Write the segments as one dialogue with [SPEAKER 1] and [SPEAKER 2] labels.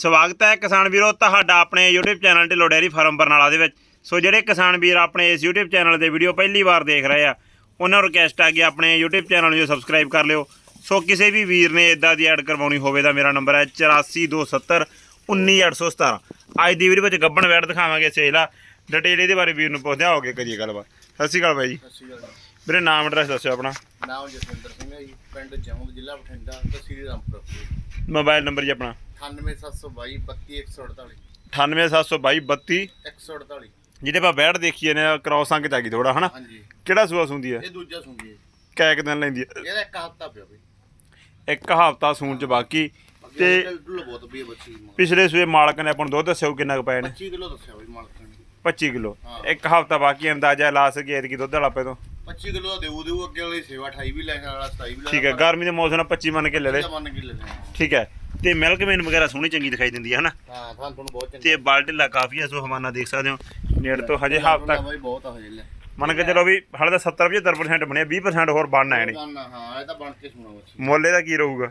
[SPEAKER 1] ਸਵਾਗਤ ਹੈ ਕਿਸਾਨ ਵੀਰੋ ਤੁਹਾਡਾ ਆਪਣੇ YouTube channel Dhillon dairy farm Barnala ਦੇ ਵਿੱਚ। ਸੋ ਜਿਹੜੇ ਕਿਸਾਨ ਵੀਰ ਆਪਣੇ ਇਸ YouTube ਚੈਨਲ ਦੇ ਵੀਡੀਓ ਪਹਿਲੀ ਵਾਰ ਦੇਖ ਰਹੇ ਆ ਉਹਨਾਂ ਨੂੰ ਰਿਕਵੈਸਟ ਆ ਕਿ ਆਪਣੇ YouTube ਚੈਨਲ ਨੂੰ ਸਬਸਕ੍ਰਾਈਬ ਕਰ ਲਿਓ। ਸੋ ਕਿਸੇ ਵੀ ਵੀਰ ਨੇ ਇਦਾਂ ਦੀ ਐਡ ਕਰਵਾਉਣੀ ਹੋਵੇ ਤਾਂ ਮੇਰਾ ਨੰਬਰ ਹੈ 8427 19817 ਅੱਜ ਦੀ ਵੀਡੀਓ ਵਿੱਚ ਗੱਬਣ ਵੈਟ ਦਿਖਾਵਾਂਗੇ ਸੇਲਾ ਡਿਟੇਲ ਇਹਦੇ ਬਾਰੇ ਵੀਰ ਨੂੰ ਪੁੱਛਦੇ ਆ ਹੋਗੇ ਕਰੀਏ ਗੱਲਬਾਤ। ਸਤਿ ਸ਼੍ਰੀ ਅਕਾਲ ਬਾਈ ਜੀ।
[SPEAKER 2] ਸਤਿ ਸ਼੍ਰੀ ਅਕਾਲ
[SPEAKER 1] ਵੀਰੇ ਨਾਮ ਐਡਰੈਸ ਦੱਸਿਓ ਆਪਣਾ।
[SPEAKER 2] ਨਾਮ ਜਸਵਿੰਦਰ ਸਿੰਘ ਹੈ ਜੀ ਪਿੰਡ ਜਮੂਦ ਜ਼ਿਲ੍ਹਾ ਬਠਿੰਡਾ ਤਹਿਸੀਲ ਰਾਮਪੁਰ।
[SPEAKER 1] ਮੋਬਾਈਲ ਨੰਬਰ ਜੀ ਆਪਣਾ।
[SPEAKER 2] 98722 32148
[SPEAKER 1] 98722 32
[SPEAKER 2] 148
[SPEAKER 1] ਜਿਹਦੇ ਆਪਾਂ ਬੈਠ ਦੇਖੀਏ ਨੇ ਕ੍ਰੋਸ ਅੰਕ ਚ ਆ ਗਈ ਥੋੜਾ ਹਨਾ?
[SPEAKER 2] ਹਾਂਜੀ।
[SPEAKER 1] ਕਿਹੜਾ ਸੂਆ ਸੁੰਦੀ ਹੈ?
[SPEAKER 2] ਇਹ ਦੂਜਾ ਸੁਣਦੀ ਹੈ।
[SPEAKER 1] ਕੈ ਕੁ ਦਿਨ ਲੈਂਦੀ ਹੈ।
[SPEAKER 2] ਇਹਦਾ ਇੱਕ ਹਫਤਾ ਪਿਆ ਬਈ।
[SPEAKER 1] ਇੱਕ ਹਫ਼ਤਾ ਸੂਣ ਚ ਬਾਕੀ। ਤੇ
[SPEAKER 2] ਤੇ ਢੁੱਲ ਬਹੁਤ ਪਈ ਹੈ ਬੱਚੀ ਦੀ ਮਾਂ।
[SPEAKER 1] ਪਿਛਲੇ ਸੂਏ ਮਾਲਕ ਨੇ ਆਪਾਂ ਨੂੰ ਦੁੱਧ ਦੱਸਿਓ ਕਿੰਨਾ ਕੁ ਪਏ ਨੇ?
[SPEAKER 2] 25 ਕਿਲੋ ਦੱਸਿਆ ਬਈ ਮਾਲਕ ਨੇ।
[SPEAKER 1] 25 ਕਿਲੋ।
[SPEAKER 2] ਹਾਂ।
[SPEAKER 1] ਇੱਕ ਹਫ਼ਤਾ ਬਾਕੀ ਅੰਦਾਜ਼ਾ ਲਾ ਸਕੇ ਐਤਕੀ ਦੁੱਧ ਵਾਲਾ ਪੇ ਤੋਂ।
[SPEAKER 2] 25 ਕਿਲੋ ਦਾ ਦੇਊ ਦੇਊ ਅੱਗੇ ਵਾਲੀ ਸੇਵਾ 28 ਵੀ ਲੈਣ ਵਾਲਾ 27 ਵੀ ਲੈਣ
[SPEAKER 1] ਠੀਕ ਹੈ ਗਰਮੀ ਦੇ ਮੌਸਮ ਨਾਲ 25 ਮੰਨ ਕੇ ਲੈ ਲੈ।
[SPEAKER 2] ਮੰਨ ਕੇ ਲੈਣਾ
[SPEAKER 1] ਠੀਕ ਹੈ। ਤੇ ਮਿਲਕ ਮੇਨ ਵਗੈਰਾ ਸੋਹਣੀ ਚੰਗੀ ਦਿਖਾਈ ਦਿੰਦੀ ਹੈ ਹਨਾ?
[SPEAKER 2] ਹਾਂ ਤੁਹਾਨੂੰ ਤੁਹਾਨੂੰ ਬਹੁਤ ਚੰਗਾ
[SPEAKER 1] ਤੇ ਬਾਲਟਿਲਾ ਕਾਫੀ ਹੈ ਸੋ ਹਮਾਨਾ ਦੇਖ ਸਕਦੇ ਹੋ। ਨੇੜ ਤੋਂ ਹਜੇ ਹਫ਼ਤਾ
[SPEAKER 2] ਬਈ ਬਹੁਤ ਆ ਹਜੇ ਲੈ।
[SPEAKER 1] ਮੰਨ ਕੇ ਚਲੋ ਵੀ ਹਾਲੇ ਤਾਂ 70 75% ਬਣਿਆ 20% ਹੋਰ ਬਣਨਾ ਹੈ ਨੇ
[SPEAKER 2] ਨਾ ਹਾਂ ਇਹ ਤਾਂ ਬਣ ਕੇ
[SPEAKER 1] ਮੁੱਲ ਰਹੂਗਾ?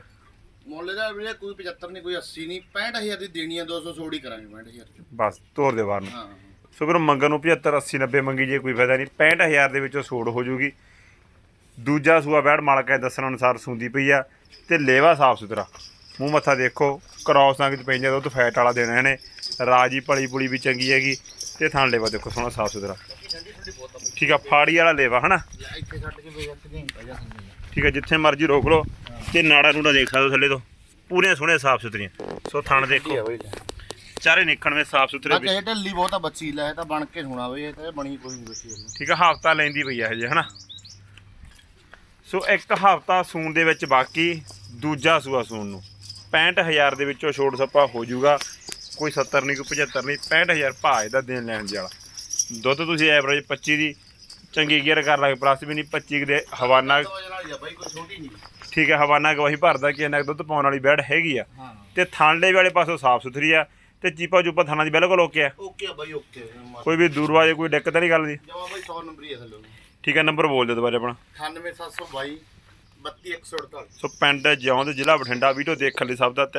[SPEAKER 2] ਮੁੱਲ ਦਾ ਵੀਰੇ ਕੋਈ 75 ਨਹੀਂ ਕੋਈ 80 ਨਹੀਂ 65000 ਦੀ ਦੇਣੀ ਆ 200 ਛੋੜੀ ਕਰਾਂਗੇ 65000 ਚ
[SPEAKER 1] ਬਸ ਤੋਰ ਦੇ ਬਾਹਰ ਨੂੰ।
[SPEAKER 2] ਹਾਂ
[SPEAKER 1] ਸੋ ਫਿਰ ਮੰਗਣ ਨੂੰ 75 80 90 ਮੰਗੀ ਜੇ ਕੋਈ ਫਾਇਦਾ ਨਹੀਂ। 65000 ਦੇ ਵਿੱਚੋਂ ਛੋੜ ਹੋ ਜੂਗੀ। ਦੂਜਾ ਸੂਆ ਬੈੜ ਮਾਲਕਾ ਦੇ ਦੱਸਣ ਅਨੁਸਾਰ ਸੁੰਦੀ ਪਈ ਆ ਤੇ ਲੇਵਾ ਸਾਫ਼ ਸੁਥਰਾ ਮੂੰਹ ਮੱਥਾ ਦੇਖੋ ਕ੍ਰੋਸ ਅੰਗ ਚ ਪੈਂਦੇ ਦੁੱਧ ਫੈਟ ਵਾਲਾ ਦੇਣਾ ਇਹਨੇ। ਰਾਜੀ ਪਲੀ ਪੁਲੀ ਵੀ ਚੰਗੀ ਹੈਗੀ। ਤੇ ਥਣ ਲੇਵਾ ਦੇਖੋ ਸੋਹਣਾ ਸਾਫ਼ ਸੁਥਰਾ। ਠੀਕ ਆ ਫਾੜੀ ਵਾਲਾ ਲੇਵਾ ਹਨਾ? ਠੀਕ ਆ ਜਿੱਥੇ ਮਰਜ਼ੀ ਰੋਕ ਲਓ। ਤੇ ਨਾੜਾ ਨੂੜਾ ਦੇਖ ਸਕਦੇ ਹੋ ਥੱਲੇ ਤੋਂ। ਪੂਰੀਆਂ ਸੋਹਣੇ ਸਾਫ਼ ਸੁਥਰੀਆਂ। ਸੋ ਥਣ ਦੇਖੋ। ਚਾਰੇ ਨਿਕਣ ਵਿੱਚ ਸਾਫ਼ ਸੁਥਰੇ ਵੀ।
[SPEAKER 2] ਕਹੇ ਢੱਲੀ ਬਹੁਤ ਬੱਚੀ ਲੈ ਇਹ ਤਾਂ ਬਣ ਕੇ ਸੁਣਾ ਬਈ ਇਹ ਤਾਂ ਬਣੀ ਕੋਈ ਨਹੀਂ। ਬੱਚੀ
[SPEAKER 1] ਠੀਕ ਆ ਹਫਤਾ ਲੈਂਦੀ ਪਈ ਆ ਹਜੇ ਹਨਾ? ਸੋ ਇੱਕ ਹਫਤਾ ਸੂਣ ਦੇ ਵਿੱਚ ਬਾਕੀ ਦੂਜਾ ਸੂਆ ਸੂਣ ਨੂੰ। 65000 ਦੇ ਵਿੱਚੋਂ ਛੋੜ ਸੱਪਾ ਹੋ ਜਾਊਗਾ। ਕੋਈ 70 ਨਹੀਂ ਕੋਈ 75 ਨਹੀਂ 65000 ਭਾਅ ਇਹਦਾ ਦੇਣ ਲੈਣ ਦੇ ਵਾਲਾ। ਦੁੱਧ ਤੁਸੀਂ ਐਵਰੇਜ 25 ਦੀ ਚੰਗੀ ਗੇਅਰ ਕਰ ਲਾਂਗੇ ਪਲੱਸ ਵੀ ਨਹੀਂ 25 ਦੇ ਹਵਾਨਾ
[SPEAKER 2] ਛੋਟੀ
[SPEAKER 1] ਠੀਕ ਹੈ ਹਵਾਨਾ ਗਵਾਹੀ ਭਰਦਾ ਕਿ ਇਹਨਾਂ ਦੁੱਧ ਪਾਉਣ ਵਾਲੀ ਬੈੜ ਹੈਗੀ ਆ।
[SPEAKER 2] ਹਾਂ।
[SPEAKER 1] ਤੇ ਥਾਂਲੇ ਵਾਲੇ ਪਾਸੋਂ ਸਾਫ਼ ਸੁਥਰੀ ਆ ਤੇ ਚੀਪਾ ਚੂਪਾ ਥਾਣਾ ਦੀ ਬਿਲਕੁਲ ਓਕੇ ਆ।
[SPEAKER 2] ਓਕੇ ਆ ਬਾਈ ਓਕੇ
[SPEAKER 1] ਕੋਈ ਵੀ ਦੂਰਵਾਜੇ ਕੋਈ ਦਿੱਕਤ ਨਹੀਂ ਗੱਲ ਦੀ
[SPEAKER 2] ਜਮਾ ਬਾਈ 100 ਨੰਬਰ ਹੀ ਆ ਥੱਲੇ।
[SPEAKER 1] ਠੀਕ ਹੈ ਨੰਬਰ ਬੋਲ ਦਿਓ ਦੁਬਾਰਾ ਆਪਣਾ।
[SPEAKER 2] 98722 32148
[SPEAKER 1] ਸੋ ਪਿੰਡ ਜਿਉਂ ਦੇ ਜ਼ਿਲ੍ਹਾ ਬਠਿੰਡਾ ਵੀਡੀਓ ਦੇਖਣ ਲਈ ਸਭ ਦਾ ਤਹਿ